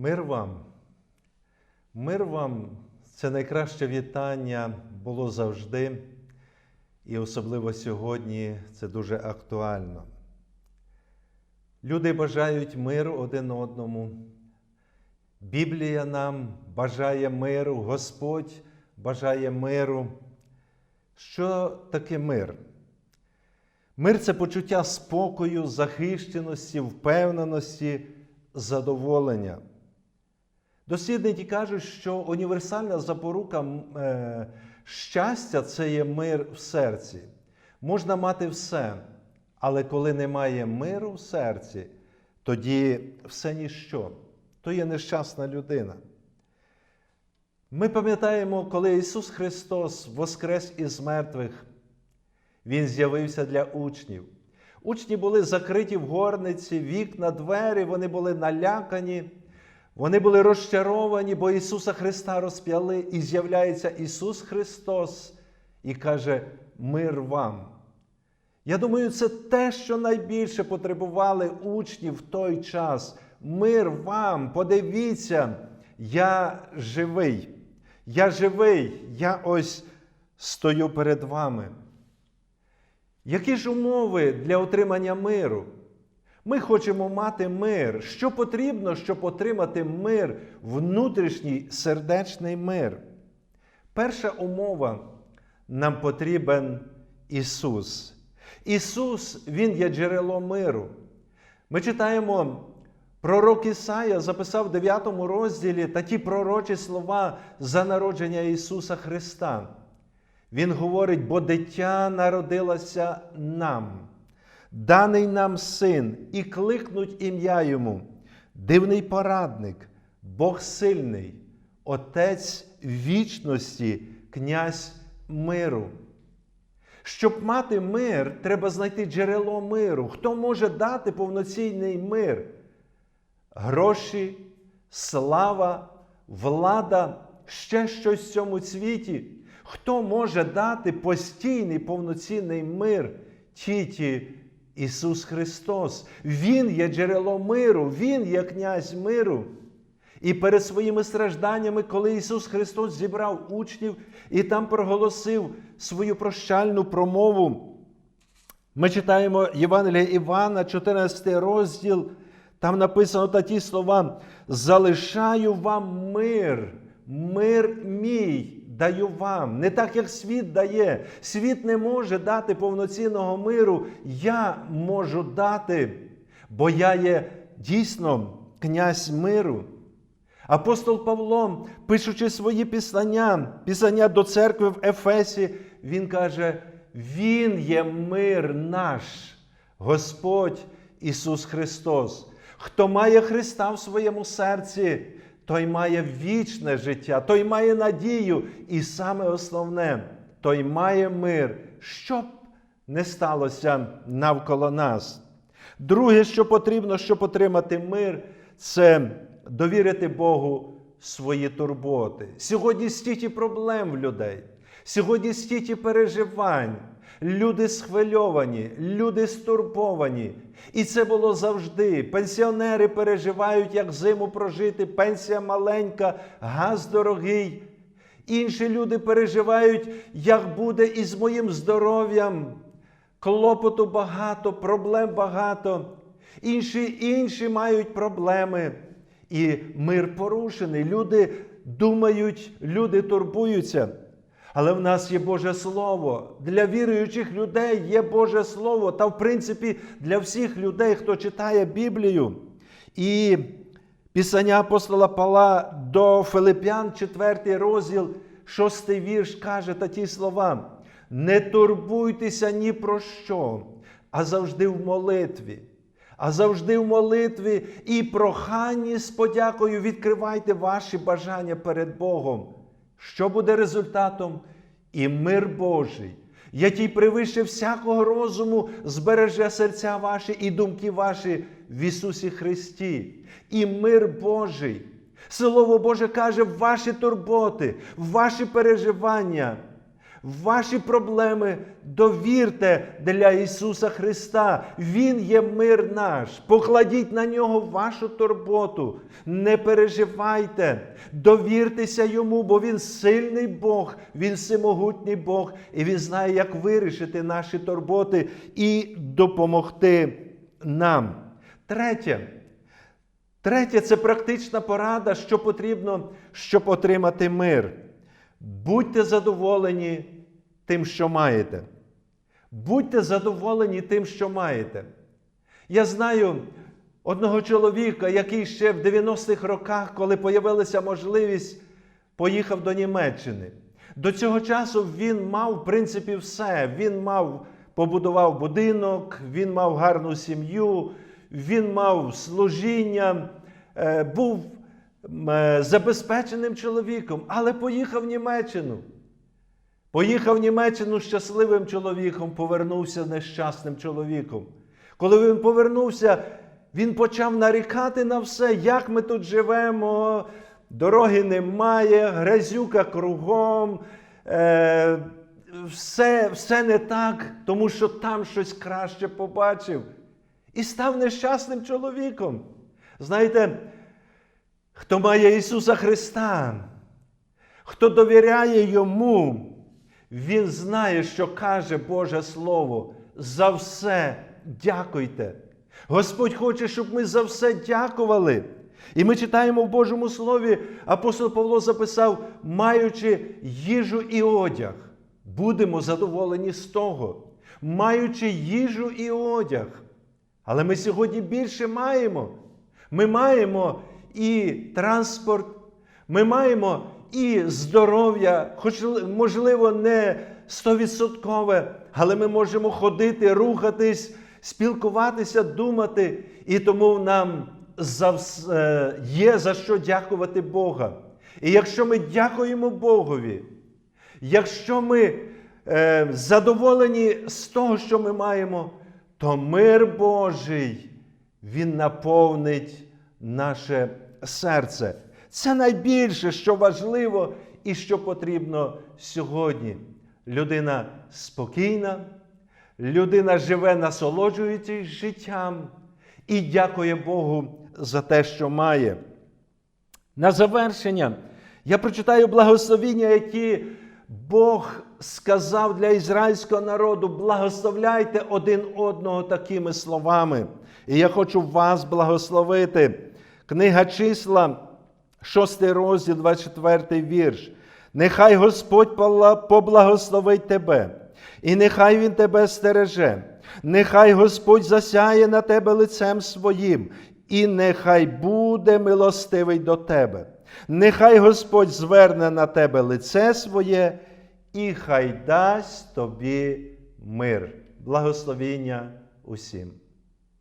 Мир вам. Мир вам це найкраще вітання було завжди, і особливо сьогодні це дуже актуально. Люди бажають миру один одному. Біблія нам бажає миру, Господь бажає миру. Що таке мир? Мир це почуття спокою, захищеності, впевненості, задоволення. Дослідники кажуть, що універсальна запорука е, щастя це є мир в серці. Можна мати все, але коли немає миру в серці, тоді все ніщо, то є нещасна людина. Ми пам'ятаємо, коли Ісус Христос воскрес із мертвих, Він з'явився для учнів. Учні були закриті в горниці, вікна, двері, вони були налякані. Вони були розчаровані, бо Ісуса Христа розп'яли, і з'являється Ісус Христос і каже: Мир вам. Я думаю, це те, що найбільше потребували учні в той час. Мир вам, подивіться, я живий. Я живий, я ось стою перед вами. Які ж умови для отримання миру? Ми хочемо мати мир. Що потрібно, щоб отримати мир, внутрішній сердечний мир? Перша умова нам потрібен Ісус. Ісус, Він є джерело миру. Ми читаємо, пророк Ісая записав в 9 розділі такі пророчі слова за народження Ісуса Христа. Він говорить, бо дитя народилося нам даний нам син, і кликнуть ім'я йому, дивний порадник, Бог сильний, Отець вічності, князь миру. Щоб мати мир, треба знайти джерело миру. Хто може дати повноцінний мир? Гроші, слава, влада, ще щось в цьому світі. Хто може дати постійний повноцінний мир? Тіті Ісус Христос. Він є джерело миру, Він є князь миру. І перед своїми стражданнями, коли Ісус Христос зібрав учнів і там проголосив свою прощальну промову, ми читаємо Євангелія Івана, 14 розділ, там написано такі слова: залишаю вам мир, мир мій даю вам. Не так, як світ дає. Світ не може дати повноцінного миру. Я можу дати, бо я є дійсно князь миру. Апостол Павло, пишучи свої післання, післання до церкви в Ефесі, він каже: Він є мир наш, Господь Ісус Христос. Хто має Христа в своєму серці, той має вічне життя, той має надію, і саме основне, той має мир, щоб не сталося навколо нас. Друге, що потрібно, щоб отримати мир, це довірити Богу свої турботи. Сьогодні стільки проблем в людей, сьогодні стільки переживань. Люди схвильовані, люди стурбовані. І це було завжди. Пенсіонери переживають, як зиму прожити, пенсія маленька, газ дорогий. Інші люди переживають, як буде із моїм здоров'ям. Клопоту багато, проблем багато. Інші інші мають проблеми. І мир порушений. Люди думають, люди турбуються. Але в нас є Боже Слово. Для віруючих людей є Боже Слово. Та, в принципі, для всіх людей, хто читає Біблію. І Писання апостола Павла до Филип'ян, 4 розділ, 6 вірш, каже такі слова: не турбуйтеся ні про що, а завжди в молитві. А завжди в молитві і проханні з подякою відкривайте ваші бажання перед Богом. Що буде результатом? І мир Божий, який превище всякого розуму, збереже серця ваші і думки ваші в Ісусі Христі. І мир Божий. Слово Боже каже, ваші турботи, ваші переживання, Ваші проблеми довірте для Ісуса Христа. Він є мир наш. Покладіть на нього вашу турботу. Не переживайте, довіртеся йому, бо Він сильний Бог, Він всемогутній Бог, і Він знає, як вирішити наші турботи і допомогти нам. Третє. Третє це практична порада, що потрібно, щоб отримати мир. Будьте задоволені тим, що маєте. Будьте задоволені тим, що маєте. Я знаю одного чоловіка, який ще в 90-х роках, коли появилася можливість, поїхав до Німеччини. До цього часу він мав, в принципі, все. Він мав, побудував будинок, він мав гарну сім'ю, він мав служіння, е, був забезпеченим чоловіком, але поїхав в Німеччину. Поїхав в Німеччину щасливим чоловіком, повернувся нещасним чоловіком. Коли він повернувся, він почав нарікати на все, як ми тут живемо, дороги немає, грязюка кругом, е, все, все не так, тому що там щось краще побачив. І став нещасним чоловіком. Знаєте, хто має Ісуса Христа, хто довіряє Йому, Він знає, що каже Боже Слово. За все дякуйте. Господь хоче, щоб ми за все дякували. І ми читаємо в Божому Слові, апостол Павло записав, маючи їжу і одяг, будемо задоволені з того, маючи їжу і одяг. Але ми сьогодні більше маємо. Ми маємо і транспорт, ми маємо і здоров'я, хоч можливо не стовідсоткове, але ми можемо ходити, рухатись, спілкуватися, думати, і тому нам е, є за що дякувати Бога. І якщо ми дякуємо Богові, якщо ми е, задоволені з того, що ми маємо, то мир Божий, Він наповнить наше серце. Це найбільше, що важливо і що потрібно сьогодні. Людина спокійна, людина живе, насолоджуючись життям і дякує Богу за те, що має. На завершення я прочитаю благословіння, які Бог сказав для ізраїльського народу: благословляйте один одного такими словами. І я хочу вас благословити. Книга числа, 6 розділ, 24 вірш. Нехай Господь поблагословить тебе, і нехай Він тебе стереже, нехай Господь засяє на тебе лицем своїм, і нехай буде милостивий до тебе. Нехай Господь зверне на тебе лице своє, і хай дасть тобі мир. Благословіння усім.